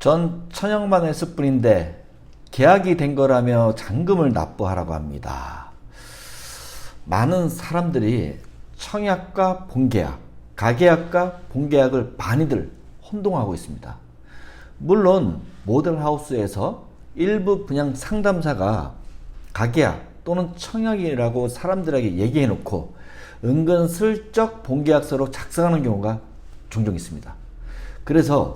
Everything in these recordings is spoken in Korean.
전 천형만 했을 뿐인데 계약이 된 거라며 잔금을 납부하라고 합니다. 많은 사람들이 청약과 본계약, 가계약과 본계약을 많이들 혼동하고 있습니다. 물론 모델하우스에서 일부 분양 상담사가 가계약 또는 청약이라고 사람들에게 얘기해 놓고 은근슬쩍 본계약서로 작성하는 경우가 종종 있습니다. 그래서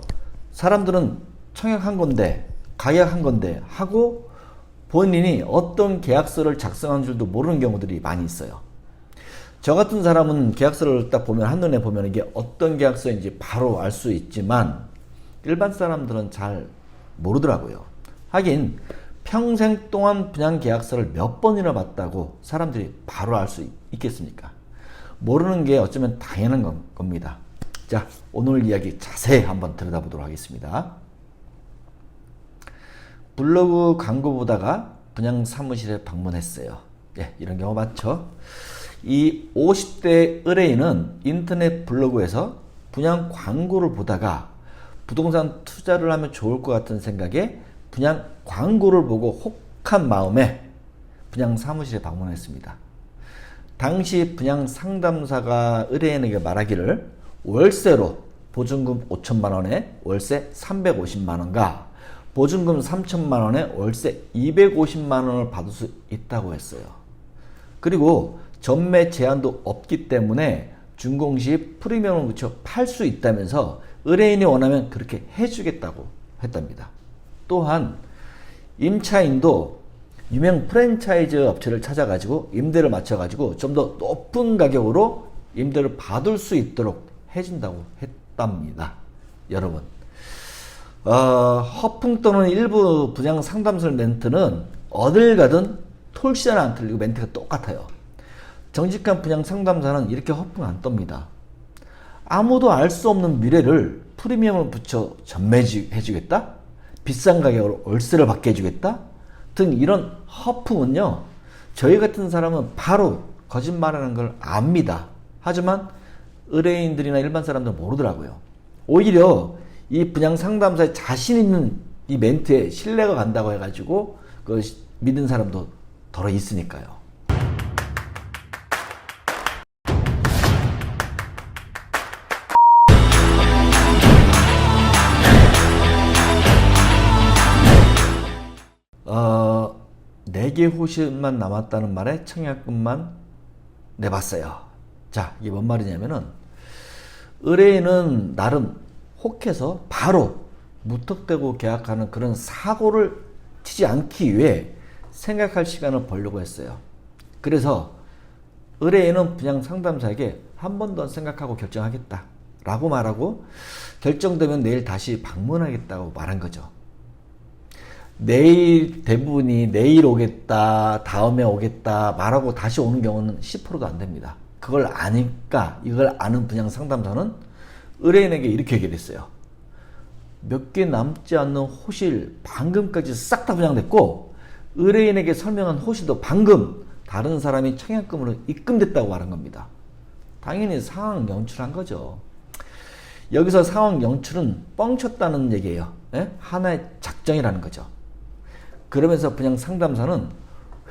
사람들은 청약한 건데 가약한 건데 하고 본인이 어떤 계약서를 작성한 줄도 모르는 경우들이 많이 있어요. 저 같은 사람은 계약서를 딱 보면 한눈에 보면 이게 어떤 계약서인지 바로 알 수 있지만 일반 사람들은 잘 모르더라고요. 하긴 평생 동안 분양 계약서를 몇 번이나 봤다고 사람들이 바로 알 수 있겠습니까? 모르는 게 어쩌면 당연한 건- 겁니다. 자, 오늘 이야기 자세히 한번 들여다보도록 하겠습니다. 블로그 광고 보다가 분양 사무실에 방문했어요. 예, 이런 경우 많죠. 이 50대 의뢰인은 인터넷 블로그에서 분양 광고를 보다가 부동산 투자를 하면 좋을 것 같은 생각에 분양 광고를 보고 혹한 마음에 분양 사무실에 방문했습니다. 당시 분양 상담사가 의뢰인에게 말하기를 월세로 보증금 5천만 원에 월세 350만 원과 보증금 3천만 원에 월세 250만 원을 받을 수 있다고 했어요. 그리고 전매 제한도 없기 때문에 준공 시 프리미엄을 붙여 팔 수 있다면서 의뢰인이 원하면 그렇게 해주겠다고 했답니다. 또한 임차인도 유명 프랜차이즈 업체를 찾아가지고 임대를 맞춰가지고 좀 더 높은 가격으로 임대를 받을 수 있도록 해준다고 했답니다. 여러분. 어, 허풍 또는 일부 분양 상담설 멘트는 어딜 가든 톨시나 안 틀리고 멘트가 똑같아요. 정직한 분양 상담사는 이렇게 허풍 안 떱니다. 아무도 알 수 없는 미래를 프리미엄을 붙여 전매해주겠다? 비싼 가격으로 월세를 받게 해주겠다? 등 이런 허풍은요, 저희 같은 사람은 바로 거짓말하는 걸 압니다. 하지만 의뢰인들이나 일반 사람들은 모르더라고요. 오히려 이 분양 상담사에 자신 있는 이 멘트에 신뢰가 간다고 해가지고 그 믿는 사람도 덜어 있으니까요. 어, 4개 호실만 남았다는 말에 청약금만 내봤어요. 자, 이게 뭔 말이냐면은, 의뢰인은 나름 혹해서 바로 무턱대고 계약하는 그런 사고를 치지 않기 위해 생각할 시간을 벌려고 했어요. 그래서 의뢰인은 그냥 상담사에게 한 번 더 생각하고 결정하겠다. 라고 말하고 결정되면 내일 다시 방문하겠다고 말한 거죠. 내일 대부분이 내일 오겠다, 다음에 오겠다 말하고 다시 오는 경우는 10%도 안 됩니다. 그걸 아니까 이걸 아는 분양 상담사는 의뢰인에게 이렇게 얘기를 했어요. 몇 개 남지 않는 호실 방금까지 싹 다 분양됐고 의뢰인에게 설명한 호실도 방금 다른 사람이 청약금으로 입금됐다고 말한 겁니다. 당연히 상황 연출한 거죠. 여기서 상황 연출은 뻥쳤다는 얘기예요. 예? 하나의 작정이라는 거죠. 그러면서 분양 상담사는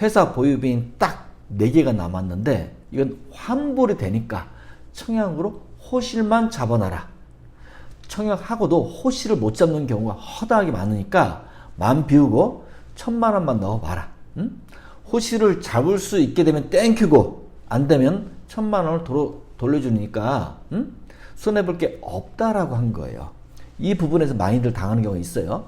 회사 보유비인 딱 4개가 남았는데 이건 환불이 되니까 청약으로 호실만 잡아놔라. 청약하고도 호실을 못 잡는 경우가 허다하게 많으니까 마음 비우고 천만 원만 넣어봐라. 응? 호실을 잡을 수 있게 되면 땡큐고 안 되면 천만 원을 도로, 돌려주니까 응? 손해볼 게 없다라고 한 거예요. 이 부분에서 많이들 당하는 경우가 있어요.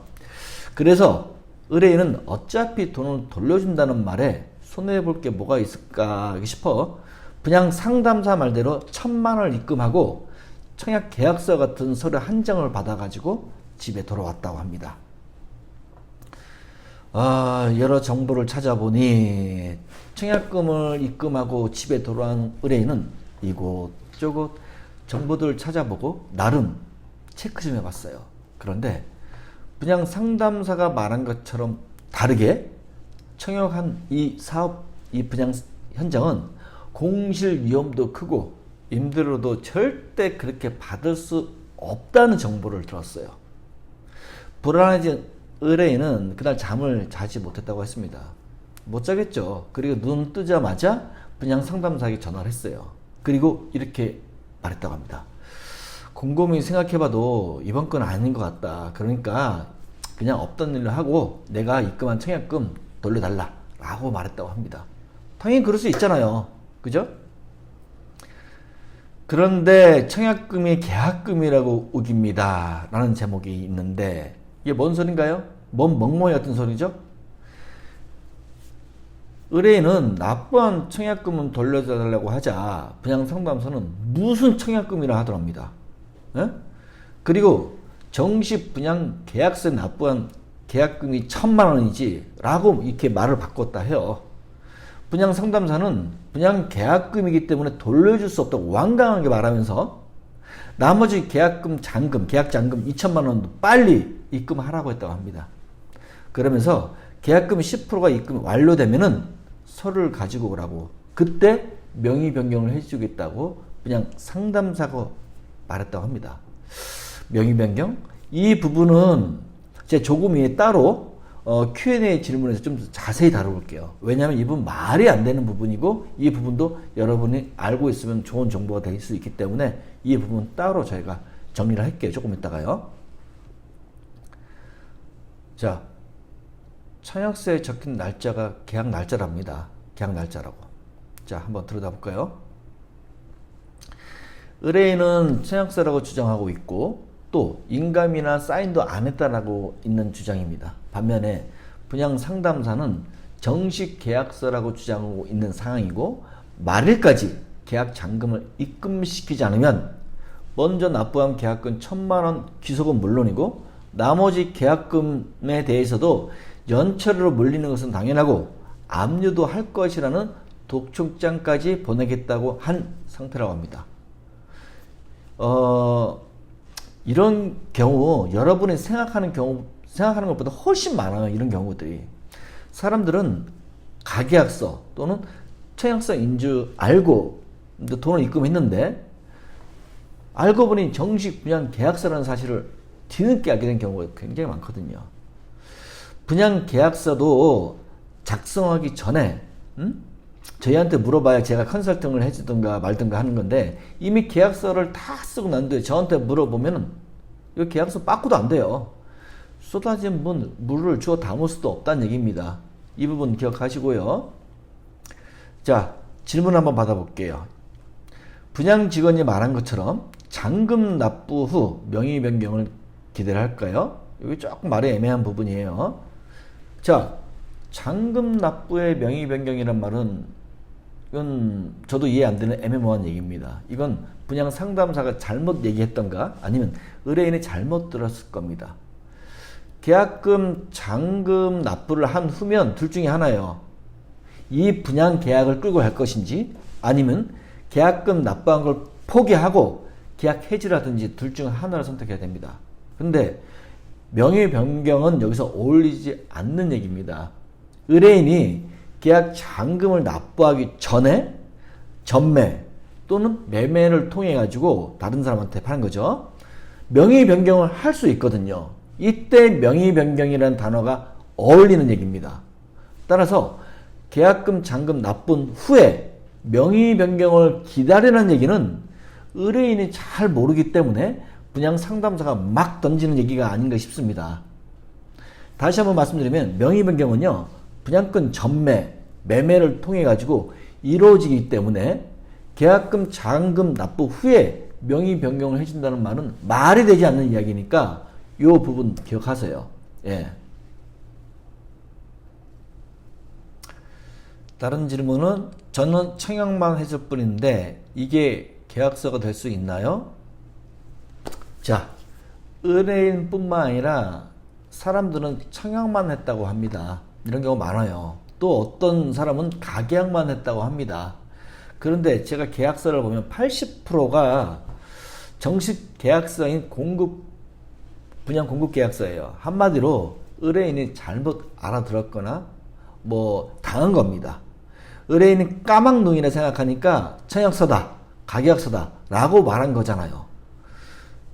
그래서 의뢰인은 어차피 돈을 돌려준다는 말에 손해볼 게 뭐가 있을까 싶어 그냥 상담사 말대로 천만 원을 입금하고 청약 계약서 같은 서류 한 장을 받아가지고 집에 돌아왔다고 합니다. 아, 여러 정보를 찾아보니 청약금을 입금하고 집에 돌아온 의뢰인은 이곳저곳 정보들을 찾아보고 나름 체크 좀 해봤어요. 그런데 그냥 상담사가 말한 것처럼 다르게 청약한 이 사업, 이 분양 현장은 공실 위험도 크고 임대료도 절대 그렇게 받을 수 없다는 정보를 들었어요. 불안해진 의뢰인은 그날 잠을 자지 못했다고 했습니다. 못 자겠죠. 그리고 눈 뜨자마자 분양 상담사에게 전화를 했어요. 그리고 이렇게 말했다고 합니다. 곰곰이 생각해봐도 이번 건 아닌 것 같다. 그러니까 그냥 없던 일로 하고 내가 입금한 청약금 돌려달라. 라고 말했다고 합니다. 당연히 그럴 수 있잖아요. 그죠? 그런데 청약금이 계약금이라고 우깁니다. 라는 제목이 있는데 이게 뭔 소린가요? 뭔 멍멍이 같은 소리죠? 의뢰인은 납부한 청약금은 돌려달라고 하자 분양 상담소는 무슨 청약금이라 하더랍니다. 예? 그리고 정식 분양 계약서에 납부한 계약금이 천만 원이지 라고 이렇게 말을 바꿨다 해요. 분양 상담사는 분양 계약금이기 때문에 돌려줄 수 없다고 완강하게 말하면서 나머지 계약금 잔금, 계약 잔금 2천만 원도 빨리 입금하라고 했다고 합니다. 그러면서 계약금 10%가 입금이 완료되면은 서류를 가지고 오라고 그때 명의 변경을 해주겠다고 그냥 상담사가 말했다고 합니다. 명의 변경? 이 부분은 제가 조금 위에 따로 어, Q&A 질문에서 좀 자세히 다뤄볼게요. 왜냐하면 이 부분 말이 안 되는 부분이고 이 부분도 여러분이 알고 있으면 좋은 정보가 될 수 있기 때문에 이 부분 따로 저희가 정리를 할게요. 조금 이따가요. 자, 청약서에 적힌 날짜가 계약 날짜랍니다. 계약 날짜라고. 자, 한번 들여다 볼까요? 의뢰인은 청약서라고 주장하고 있고 또 인감이나 사인도 안 했다라고 있는 주장입니다. 반면에 분양 상담사는 정식 계약서라고 주장하고 있는 상황이고 말일까지 계약 잔금을 입금시키지 않으면 먼저 납부한 계약금 천만 원 기소금 물론이고 나머지 계약금에 대해서도 연체료로 물리는 것은 당연하고 압류도 할 것이라는 독촉장까지 보내겠다고 한 상태라고 합니다. 어, 이런 경우 여러분이 생각하는 경우 생각하는 것보다 훨씬 많아요. 이런 경우들이 사람들은 가계약서 또는 청약서인 줄 알고 돈을 입금했는데 알고 보니 정식 분양 계약서라는 사실을 뒤늦게 알게 된 경우가 굉장히 많거든요. 분양 계약서도 작성하기 전에 음? 저희한테 물어봐야 제가 컨설팅을 해주든가 말든가 하는 건데 이미 계약서를 다 쓰고 난 뒤에 저한테 물어보면은 이 계약서 빠꾸도 안 돼요. 쏟아진 문, 물을 주워 담을 수도 없다는 얘기입니다. 이 부분 기억하시고요. 자, 질문 한번 받아볼게요. 분양 직원이 말한 것처럼 잔금 납부 후 명의 변경을 기대를 할까요? 여기 조금 말이 애매한 부분이에요. 자, 잔금 납부의 명의 변경이란 말은 이건 저도 이해 안 되는 애매모호한 얘기입니다. 이건 분양 상담사가 잘못 얘기했던가 아니면 의뢰인이 잘못 들었을 겁니다. 계약금 잔금 납부를 한 후면 둘 중에 하나예요. 이 분양 계약을 끌고 갈 것인지 아니면 계약금 납부한 걸 포기하고 계약 해지라든지 둘 중 하나를 선택해야 됩니다. 근데 명의 변경은 여기서 어울리지 않는 얘기입니다. 의뢰인이 계약 잔금을 납부하기 전에 전매 또는 매매를 통해 가지고 다른 사람한테 파는 거죠. 명의 변경을 할 수 있거든요. 이때 명의 변경이라는 단어가 어울리는 얘기입니다. 따라서 계약금 잔금 납분 후에 명의 변경을 기다리는 얘기는 의뢰인이 잘 모르기 때문에 분양 상담사가 막 던지는 얘기가 아닌가 싶습니다. 다시 한번 말씀드리면 명의 변경은요. 분양권 전매, 매매를 통해 가지고 이루어지기 때문에 계약금 잔금 납부 후에 명의 변경을 해준다는 말은 말이 되지 않는 이야기니까 이 부분 기억하세요. 예. 다른 질문은 저는 청약만 했을 뿐인데 이게 계약서가 될 수 있나요? 자, 의뢰인뿐만 아니라 사람들은 청약만 했다고 합니다. 이런 경우 많아요. 또 어떤 사람은 가계약만 했다고 합니다. 그런데 제가 계약서를 보면 80%가 정식 계약서인 공급 분양 공급 계약서예요. 한마디로 의뢰인이 잘못 알아들었거나 뭐 당한 겁니다. 의뢰인이 까막눈이라 생각하니까 청약서다, 가계약서다 라고 말한 거잖아요.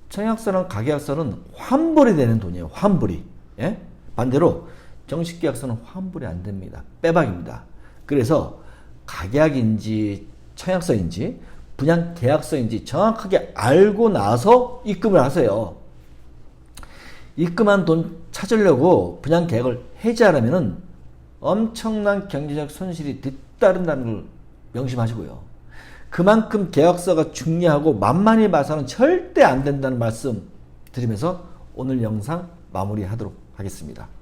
청약서랑 가계약서는 환불이 되는 돈이에요. 환불이. 예? 반대로 정식 계약서는 환불이 안 됩니다. 빼박입니다. 그래서 가계약인지 청약서인지 분양 계약서인지 정확하게 알고 나서 입금을 하세요. 입금한 돈 찾으려고 분양 계약을 해지하려면 엄청난 경제적 손실이 뒤따른다는 걸 명심하시고요. 그만큼 계약서가 중요하고 만만히 봐서는 절대 안 된다는 말씀 드리면서 오늘 영상 마무리하도록 하겠습니다.